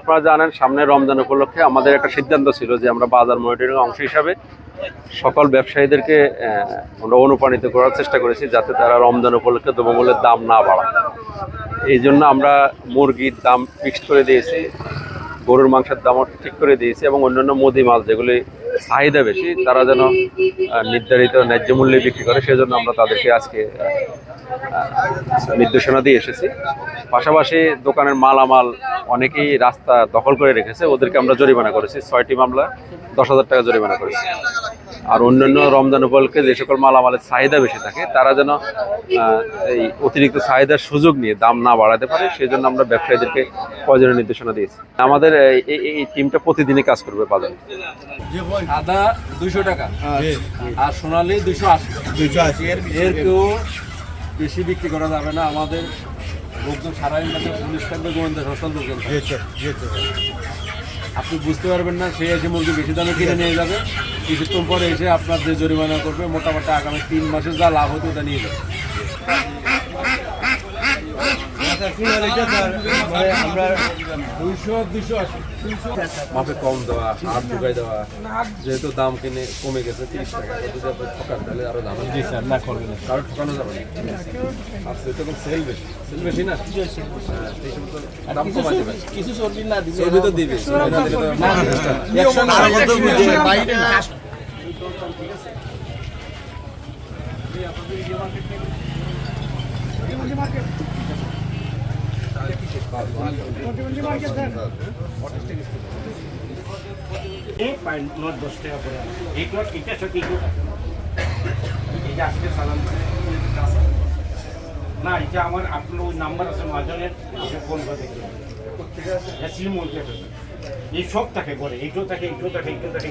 আপনারা জানেন সামনে রমজান উপলক্ষে আমাদের একটা সিদ্ধান্ত ছিল যে আমরা বাজার মনিটরিং অংশ হিসাবে সকল ব্যবসায়ীদেরকে আমরা অনুপ্রাণিত করার চেষ্টা করেছি যাতে তারা রমজান উপলক্ষে দ্রব্যমূল্যের দাম না বাড়ায়। এই জন্য আমরা মুরগির দাম ফিক্সড করে দিয়েছি, গরুর মাংসের দামও ঠিক করে দিয়েছি এবং অন্যান্য মুদি মাছ যেগুলি চাহিদা বেশি, তারা যেন নির্ধারিত ন্যায্য মূল্যে বিক্রি করে, সেজন্য আমরা তাদেরকে আজকে নির্দেশনা দিয়ে এসেছি। পাশাপাশি দোকানের মালামাল অনেকেই রাস্তা দখল করে রেখেছে, ওদেরকে আমরা জরিমানা করেছি, ছয়টি মামলা, দশ হাজার টাকা জরিমানা করেছি। আর অন্যান্য রমজান উপলক্ষে যে সকল মালামালের চাহিদা বেশি থাকে, তারা যেন এই অতিরিক্ত চাহিদার সুযোগ নিয়ে দাম না বাড়াতে পারে সেই জন্য আমরা ব্যবসায়ীদেরকে প্রয়োজনীয় নির্দেশনা দিয়েছি। আমাদের, এই টিমটা প্রতিদিনই কাজ করবে বাজারে আদা দুইশো টাকা। আর সোনালি দুইশো আশি। দুইশো আশি। এর কেউ বেশি বিক্রি করা যাবে না। আমাদের লোকজন সারা ইন্ডিয়াতে পুলিশ থাকবে গোয়েন্দা সংস্থার লোকজন আপনি বুঝতে পারবেন না সে এসে মুরগি বেশি দামে কিনে নিয়ে যাবে। কিছুক্ষণ পরে এসে আপনার যে জরিমানা করবে মোটামুটি আগামী তিন মাসে যা লাভ হতো ওটা নিয়ে যাবে আচ্ছা শুনুন এটা স্যার মানে আমরা দুইশো দুইশো আশি মাপে কম দেওয়া হাত ঢুকাই দেওয়া যেহেতু দাম কিনে কমে গেছে তিরিশ টাকা। যদি আপনি ঠকান তাহলে আরও দাম জি স্যার না করবেন কারও ঠকানো যাবে না। আর সেটা তো সেল বেশি। সেল বেশি না? হ্যাঁ, দাম কমাই দেবে কিছু চর্বি না দিলে চর্বি তো দিবে। চর্বি না দিলে তো না একশো বাইরে না নোট দশ টাকা করে এই নোট এটা সঠিক এই যে আজকে এটা আমার আপনার ওই নাম্বার আছে মহাজনের ফোন করে দেখবেন সিম ওই এই সব থাকে করে এইটাও থাকে এইটাও থাকে এইটাও থাকে